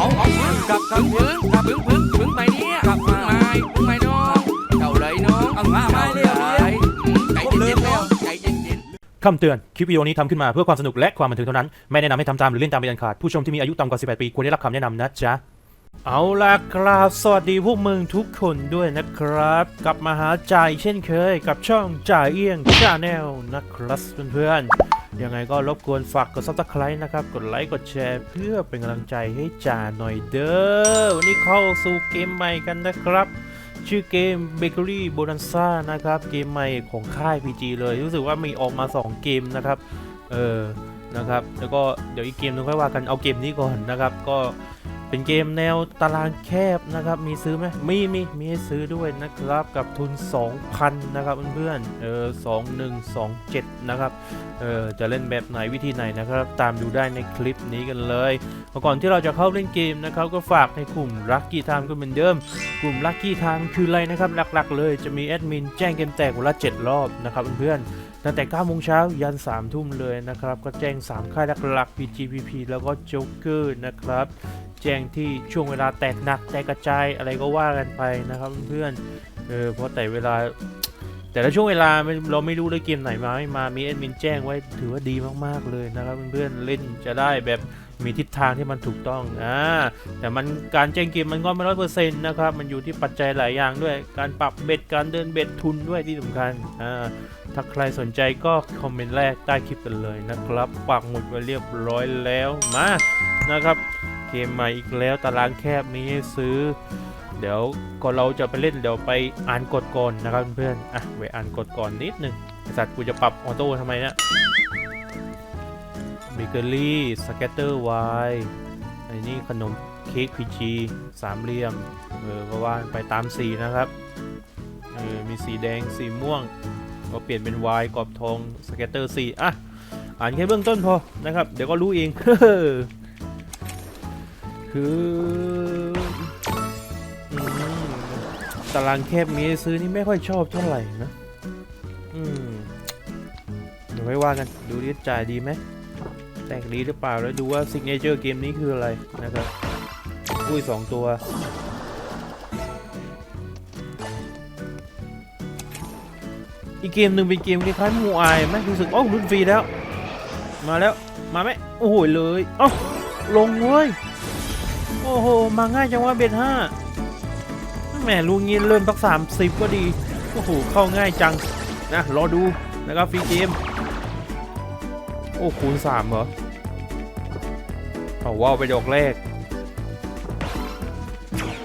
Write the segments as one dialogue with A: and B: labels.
A: เอาเอากลับกลับพึ่งกลับพึ่งพึ่งพึ่งไปเนี่ยกลับพึ่งไม้พึ่งไม้น้องเจ้าเลยน้องเอามามาเร็วใจเย็นๆแล้วใจเย็นๆ
B: คำเตือน คลิปวิดีโอนี้ทำขึ้นมาเพื่อความสนุกและความบันเทิงเท่านั้น ไม่แนะนำให้ทำตามหรือเล่นตามเป็นอันขาด ผู้ชมที่มีอายุต่ำกว่า 18 ปีควรได้รับคำแนะนำนะจ๊ะเอาล่ะครับสวัสดีพวกมึงทุกคนด้วยนะครับ กลับมาหาจ่ายเช่นเคยกับช่องจ่ายเอี้ยงชาแนลนะครับเพื่อนๆ ยังไงก็รบกวนฝากกดซับสไครต์นะครับ กดไลค์ กดแชร์ เพื่อเป็นกำลังใจให้จ่าหน่อยเด้อ วันนี้เข้าสู่เกมใหม่กันนะครับ ชื่อเกม Bakery Bonanza นะครับ เกมใหม่ของค่าย PG เลย รู้สึกว่ามีออกมา 2 เกมนะครับ เออ นะครับ แล้วก็เดี๋ยวอีกเกมนึงค่อยว่ากัน เอาเกมนี้ก่อนนะครับ ก็ เป็นเกมแนวตารางแคบนะครับ มีซื้อไหมมีมีมีให้ซื้อด้วยนะครับกับทุน 2,000 นะครับเพื่อนๆเออ2127นะครับเออจะเล่นแบบไหนวิธีไหนนะครับ ตามดูได้ในคลิปนี้กันเลยก่อนที่เราจะเข้าเล่นเกมนะครับ ก็ฝากในกลุ่ม Lucky Time ก็เหมือนเดิม กลุ่ม Lucky Time คืออะไรนะครับ หลักๆ เลยจะมีแอดมินแจ้งเกมแตกวันละ 7 รอบนะครับเพื่อนๆตั้งแต่9โมงเช้ายัน 3 ทุ่มเลยนะครับ ก็แจ้ง 3 ค่ายหลักๆ PGPP แล้วก็โจ๊กเกอร์นะครับ แจ้งที่ช่วงเวลาแตกหนักแตกกระจายอะไรก็ว่ากันไปนะครับเพื่อนเออเพราะแต่เวลา แต่ละช่วงเวลาเราไม่รู้เลยเกมไหนมาไม่มามีแอดมินแจ้งไว้ถือว่าดีมากๆเลยนะครับเพื่อนๆเล่นจะได้แบบมีทิศทางที่มันถูกต้องอ่าแต่มันการแจ้งเกมมันก็ไม่ร้อยเปอร์เซ็นต์นะครับ มันอยู่ที่ปัจจัยหลายอย่างด้วย การปรับเบ็ด การเดินเบ็ดทุนด้วยที่สำคัญอ่าถ้าใครสนใจก็คอมเมนต์แรกใต้คลิปกันเลยนะครับปักหมุดไว้เรียบร้อยแล้วมานะครับ เกมใหม่อีกแล้วตารางแคบมีให้ซื้อ เดี๋ยวก่อนเราจะไปเล่นเดี๋ยวไปอ่านกฎก่อนนะครับเพื่อนอะไปอ่านกฎก่อนนิดนึงไอสัตว์กูจะปรับออโต้ทำไมเนี่ยเบเกอรี่สเก็ตเตอร์ไวไอ้นี่ขนมเค้กพีจีสามเหลี่ยมเออก็ว่าไปตามสีนะครับเออมีสีแดงสีม่วง ก็เปลี่ยนเป็นวายกรอบทองสเก็ตเตอร์สีอะอ่านแค่เบื้องต้นพอนะครับ เดี๋ยวก็รู้เอง คือตารางแคบมีซื้อนี่ไม่ค่อยชอบเท่าไหร่นะ อืม เดี๋ยวไว้ว่ากัน ดูดิจ่ายดีไหม แตกดีหรือเปล่า แล้วดูว่าซิกเนเจอร์เกมนี้คืออะไรนะครับ อุ้ยสองตัว อีกเกมหนึ่งเป็นเกมคล้ายๆมูอายไหมรู้สึกโอ้รุ่นฟรีแล้ว มาแล้ว มาไหมโอ้โหเลย เอ้า ลงเว้ย อ้โห มาง่ายจังว่าเบ็ดห้าแหมลูกงี้เริ่มสักสามสิบก็ดี โอ้โห เข้าง่ายจัง นะ รอดูนะครับฟรีเกม โอ้คูณสามเหรอเอาว่าวไปดอกแรก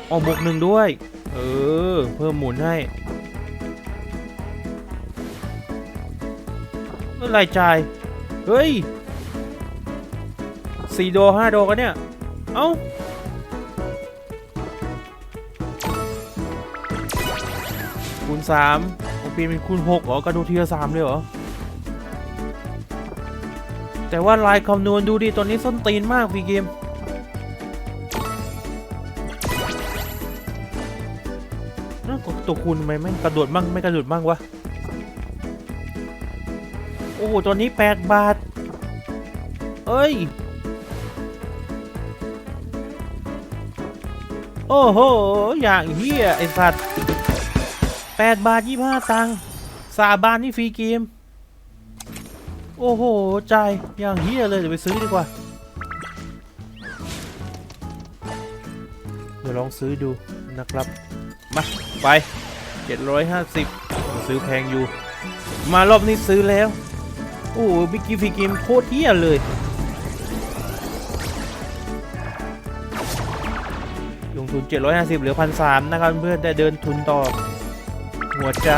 B: ออกบวกหนึ่งด้วย เออ เพิ่มหมุนให้เมื่อไรจ่าย เฮ้ยสี่โดห้าโดกันเนี่ย เอ้า สามโอเปลี่ยนเป็นคูณหกเหรอกระโดดทีละสามเลยเหรอ แต่ว่าลายคำนวณดูดิตอนนี้ส้นตีนมากพี่เกมน่ากตัวคูณทำไมไม่กระโดดบ้างไม่กระโดดบ้างวะ โอ้โหตอนนี้8บาท เอ้ย โอ้โห อย่างเฮียไอสัตว์ 8 บาท 25 ตังค์สาบานนี่ฟรีเกม โอ้โหใจยอย่างเฮียเลย เดี๋ยวไปซื้อดีกว่า เดี๋ยวลองซื้อดูนะครับ มา ไป 750 ซื้อแพงอยู่ มารอบนี้ซื้อแล้ว โอ้บิ๊กกี้ฟรีเกมโคตรเฮียเลยลงทุน 750 เหลือ1,300นะครับเพื่อนได้เดินทุนต่อ หัวใจ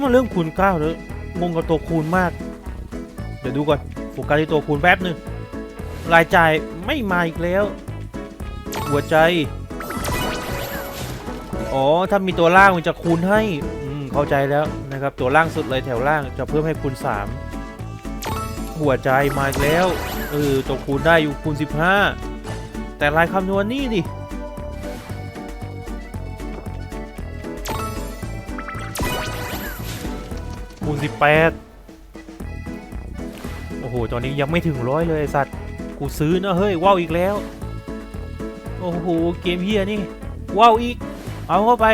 B: มันเรื่องคูณ9เลยงงกับตัวคูณมาก เดี๋ยวดูก่อนโฟกัสที่ตัวคูณแป๊บหนึ่งรายจ่ายไม่มาอีกแล้ว หัวใจ อ๋อ ถ้ามีตัวล่างมันจะคูณให้อืมเข้าใจแล้วนะครับ ตัวล่างสุดเลยแถวล่างจะเพิ่มให้คูณ 3 หัวใจมาอีกแล้วเออตัวคูณได้อยู่คูณ 15 แต่รายคำนวณนี่ดิคูณ18โอ้โห ตอนนี้ยังไม่ถึงร้อยเลยสัตว์ กูซื้อนะเฮ้ย ว้าวอีกแล้ว โอ้โห เกมเฮียนี่ ว้าวอีก เอาเข้าไป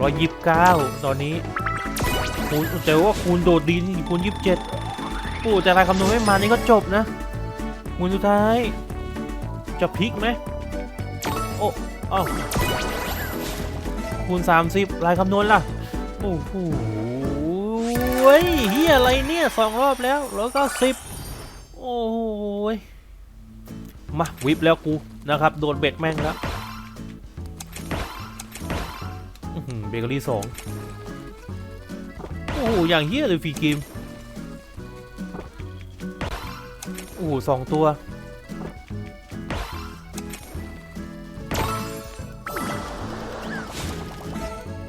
B: ร้อยยิบเก้าตอนนี้คูณแต่ว่าคูณโดดดินคูณยิบเจ็ด โอ้แต่รายคำนวณไม่มานี่ก็จบนะคูณสุดท้าย จะพลิกไหมโอ้เอ้าคูณ 30รายคำนวณล่ะ โอ้โหเฮ้ยเฮียอะไรเนี่ยสองรอบแล้วแล้วก็สิบโอ้ยมาวิบแล้วกูนะครับ โดนเบ็ดแม่งแล้วเบเกอรี่สองโอ้โหอย่างเฮียเลยฟรีเกม อ้โหสองตัว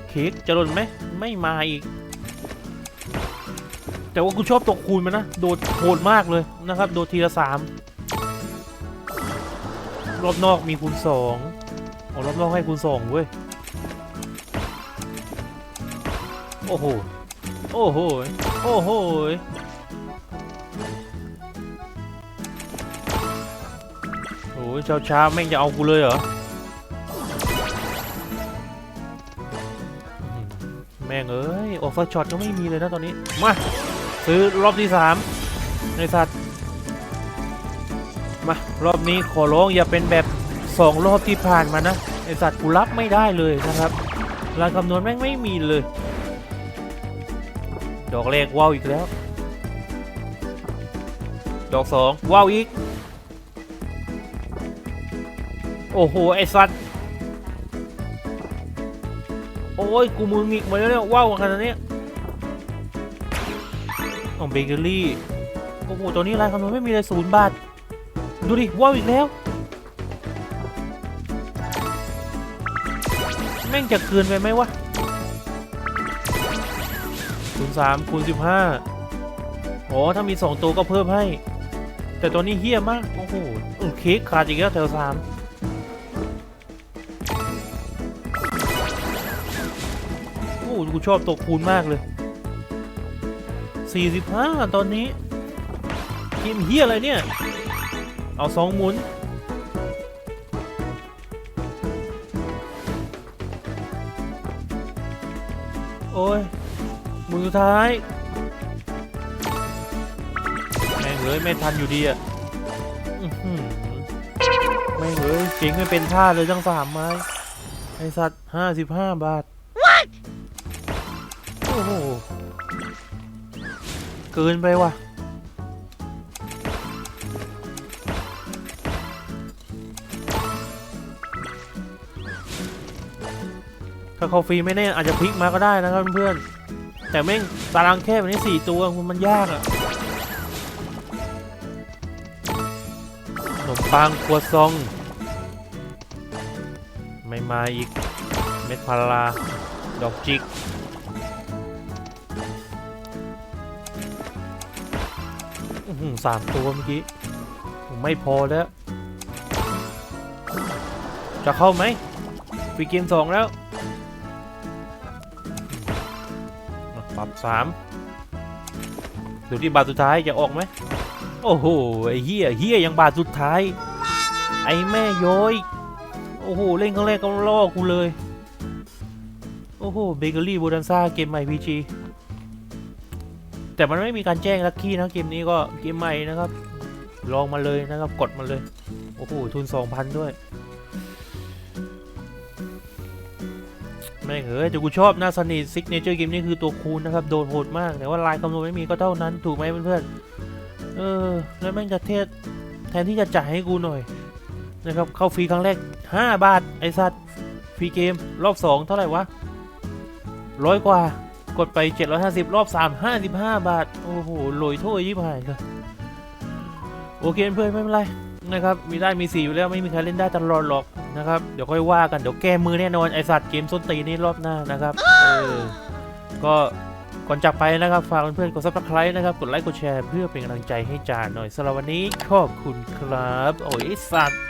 B: เค้กจะหล่นไหมไม่มาอีก แต่ว่ากูชอบตกคูณมันนะ โดดโหดมากเลยนะครับ โดดทีละสามรอบนอกมีคูณสองอ๋อรอบนอกให้คูณสองเว้ย โอ้โห โอ้โห โอ้โห อ้ยเช้าเช้าแม่งจะเอากูเลยเหรอ แม่งเอ้ยโอเวอร์ช็อตก็ไม่มีเลยนะตอนนี้ มา ซื้อรอบที่สามในสัตว์ มา รอบนี้ขอร้องอย่าเป็นแบบสองรอบที่ผ่านมานะไอสัตว์กูรับไม่ได้เลยนะครับรายคำนวณแม่งไม่มีเลย ดอกแรกว้าวอีกแล้ว ดอกสองว้าวอีก โอ้โห ไอสัตว์ โอ้ย กูมือหงิกมาแล้วเนี่ยว้าวขนาดนี้ของเบเกอรี่ โอ้โห ตัวนี้รายคำนวณไม่มีเลยศูนย์บาท ดูดิ ว้าวอีกแล้ว แม่งจะเกินไปไหมวะคูณสามคูณสิบห้าโอ้ถ้ามีสองตัวก็เพิ่มให้ แต่ตัวนี้เฮี้ยมาก โอ้โหเค้กขาดอีกแล้วแถวสาม อ้โหกูชอบตกคูณมากเลย 45 ตอนนี้เกมเฮียอะไรเนี่ย เอาสองหมุน โอ้ยหมุนสุดท้าย แม่งเอ้ยไม่ทันอยู่ดีอะอื้อหือแม่งเอ้ยเก่งไม่เป็นท่าเลยทั้งสามไม้ไอสัตว์ห้าสิบห้าบาท เกินไปว่ะถ้าเขาฟรีไม่แน่อาจจะพลิกมาก็ได้นะครับเพื่อนๆแต่แม่งตารางแคบแบบนี้สี่ตัวมันยากอะขนมปังครัวซอง ไม่มาอีก เม็ดพาราดอกจิก สามตัวเมื่อกี้ไม่พอแล้ว จะเข้าไหมฟีเกมสองแล้วปรับสามดูที่บาทสุดท้ายจะออกไหม โอ้โห ไอ้เฮียเฮียยังบาทสุดท้าย ไอ้แม่ย้อย โอ้โห เล่นครั้งแรกก็ล่อกูเลย โอ้โห เบเกอรี่บูดันซ่าเกมใหม่พีจี แต่มันไม่มีการแจ้งลัคกี้นะเกมนี้ก็เกมใหม่นะครับ ลองมาเลยนะครับกดมาเลย โอ้โหทุน 2,000 ด้วยแม่เอ้ยแต่กูชอบนะสนิทซิกเนเจอร์เกมนี้คือตัวคูณนะครับ โดนโหดมาก แต่ว่าลายคำนวณไม่มีก็เท่านั้นถูกไหมเพื่อนๆเออ แล้วแม่งจะเทศแทนที่จะจ่ายให้กูหน่อยนะครับเข้าฟรีครั้งแรก 5 บาท ไอสัตว์ฟรีเกมรอบ 2 เท่าไหร่วะร้อยกว่า กดไป 750 รอบ 3 55 บาท โอ้โหโรยถ้วยยิบหายเลยโอเคเพื่อนไม่เป็นไรนะครับ มีได้มีสีอยู่แล้วไม่มีใครเล่นได้ตลอดหรอกนะครับ เดี๋ยวค่อยว่ากัน เดี๋ยวแก้มือแน่นอนไอสัตว์เกมส้นตีนนี่รอบหน้านะครับ เออ ก็ก่อนจากไปนะครับ ฝากเพื่อนๆกดซับสไครต์นะครับ กดไลค์ กดแชร์เพื่อเป็นกำลังใจให้จานหน่อยสำหรับวันนี้ขอบคุณครับ โอ้ยสัตว์